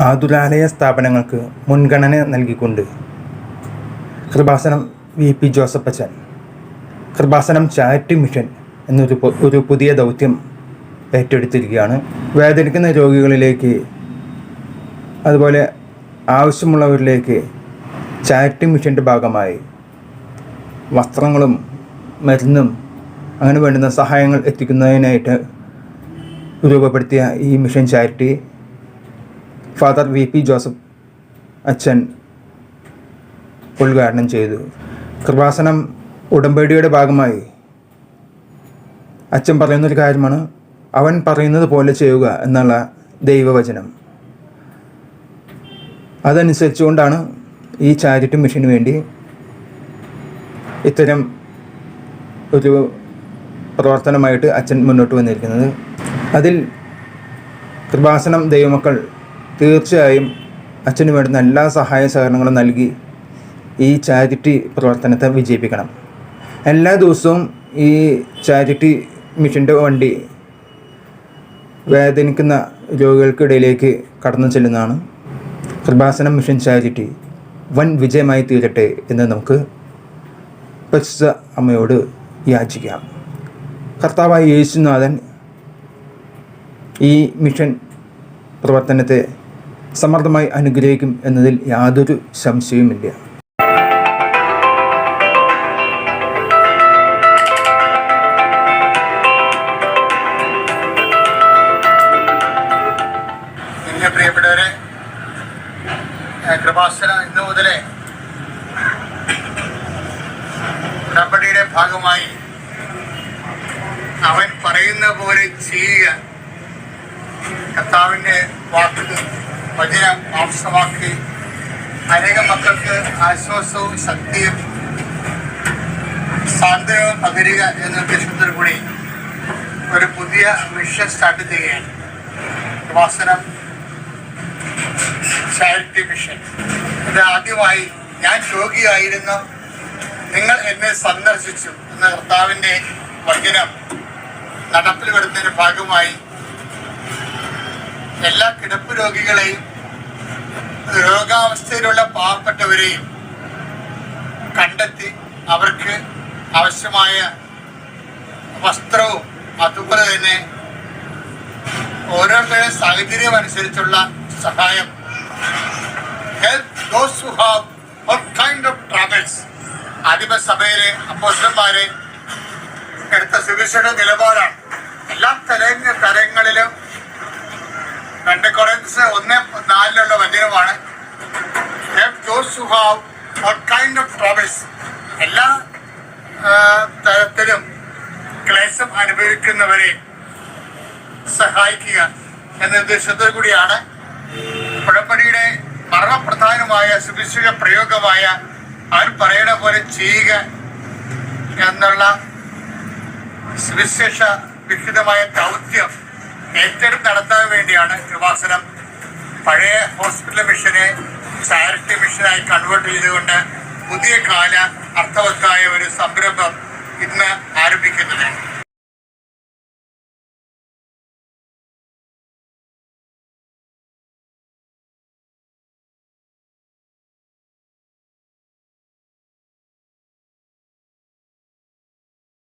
ആതുരാലയ സ്ഥാപനങ്ങൾക്ക് മുൻഗണന നൽകിക്കൊണ്ട് കൃപാസനം വി പി ജോസഫ് അച്ഛൻ കൃപാസനം ചാരിറ്റി മിഷൻ എന്നൊരു ഒരു പുതിയ ദൗത്യം ഏറ്റെടുത്തിരിക്കുകയാണ്. വേദനിക്കുന്ന രോഗികളിലേക്ക് അതുപോലെ ആവശ്യമുള്ളവരിലേക്ക് ചാരിറ്റി മിഷന്റെ ഭാഗമായി വസ്ത്രങ്ങളും മരുന്നും അങ്ങനെ വേണ്ടുന്ന സഹായങ്ങൾ എത്തിക്കുന്നതിനായിട്ട് രൂപപ്പെടുത്തിയ ഈ mission charity father V P Joseph അച്ഛൻ ഉദ്ഘാടനം ചെയ്തു. കൃപാസനം ഉടമ്പടിയുടെ ഭാഗമായി. അച്ഛൻ പറയുന്നൊരു കാര്യമാണ് അവൻ പറയുന്നത് പോലെ ചെയ്യുക എന്നുള്ള ദൈവവചനം. അതനുസരിച്ചുകൊണ്ടാണ് ഈ ചാരിറ്റി മിഷന് വേണ്ടി ഇത്തരം ഒരു പ്രവർത്തനമായിട്ട് അച്ഛൻ മുന്നോട്ട് വന്നിരിക്കുന്നത്. അതിൽ കൃപാസനം ദൈവമക്കൾ തീർച്ചയായും അച്ഛന് വേണ്ടുന്ന എല്ലാ സഹായ സഹകരണങ്ങളും നൽകി ഈ ചാരിറ്റി പ്രവർത്തനത്തെ വിജയിപ്പിക്കണം. എല്ലാ ദിവസവും ഈ ചാരിറ്റി മിഷന്റെ വണ്ടി വേദനിക്കുന്ന രോഗികൾക്കിടയിലേക്ക് കടന്നു ചെല്ലുന്നതാണ്. കൃപാസനം മിഷൻ ചാരിറ്റി വൻ വിജയമായി തീരട്ടെ എന്ന് നമുക്ക് പരിശുദ്ധ അമ്മയോട് യാചിക്കാം. കർത്താവായ യേശുനാഥൻ ഈ മിഷൻ പ്രവർത്തനത്തെ സമർത്ഥമായി അനുഗ്രഹിക്കും എന്നതിൽ യാതൊരു സംശയവുമില്ല. പ്രിയപ്പെട്ടവരെ ഭാഗമായി അവൻ പറയുന്ന പോലെ ചെയ്യുക. കർത്താവിന്റെ വാക്ക് വചനം മാംസമാക്കി അനേകം മക്കൾക്ക് ആശ്വാസവും ശക്തിയും സാന്ത്വനവും പകരുക എന്ന ഉദ്ദേശത്തോടു കൂടി ഒരു പുതിയ മിഷൻ സ്റ്റാർട്ട് ചെയ്യുകയാണ്. വാസനം ചാരിറ്റി മിഷൻ ഇത് ആദ്യമായി ഞാൻ രോഗിയായിരുന്നു. നിങ്ങൾ എന്നെ സന്ദർശിച്ചു എന്ന കർത്താവിന്റെ വചനം നടപ്പിൽ വരുന്നതിന്റെ ഭാഗമായി എല്ലാ കിടപ്പ് രോഗികളെയും രോഗാവസ്ഥയിലുള്ള പാവപ്പെട്ടവരെയും കണ്ടെത്തി അവർക്ക് ആവശ്യമായ വസ്ത്രവും അതുപോലെ തന്നെ ഓരോരുത്തരുടെ സാഹചര്യം അനുസരിച്ചുള്ള സഹായം. Help those kind of travels അപ്പോസ്റ്റന്മാരെ എടുത്ത സുവിശേഷ നിലപാടാണ്. എല്ലാ തല തലങ്ങളിലും രണ്ട് കൊറൻസ് ഒന്ന് നാലിലുള്ള വചനമാണ്. കൈൻഡ് ഓഫ് ട്രാവൽസ് എല്ലാ തരത്തിലും ക്ലേശം അനുഭവിക്കുന്നവരെ സഹായിക്കുക എന്ന ഉദ്ദേശത്തോടു കൂടിയാണ് പുഴപ്പടിയുടെ മർമ്മപ്രധാനമായ സുവിശേഷ പ്രയോഗമായ അവർ പറയണ പോലെ ചെയ്യുക എന്നുള്ള സുവിശേഷ വിഹിതമായ ദൗത്യം ഏറ്റെടുത്ത് നടത്താൻ വേണ്ടിയാണ് കൃപാസനം. പഴയ ഹോസ്പിറ്റൽ മിഷനെ ചാരിറ്റി മിഷനായി കൺവേർട്ട് ചെയ്തുകൊണ്ട് പുതിയ കാല അർത്ഥവത്തായ ഒരു സംരംഭം ഇന്ന് ആരംഭിക്കുന്നത്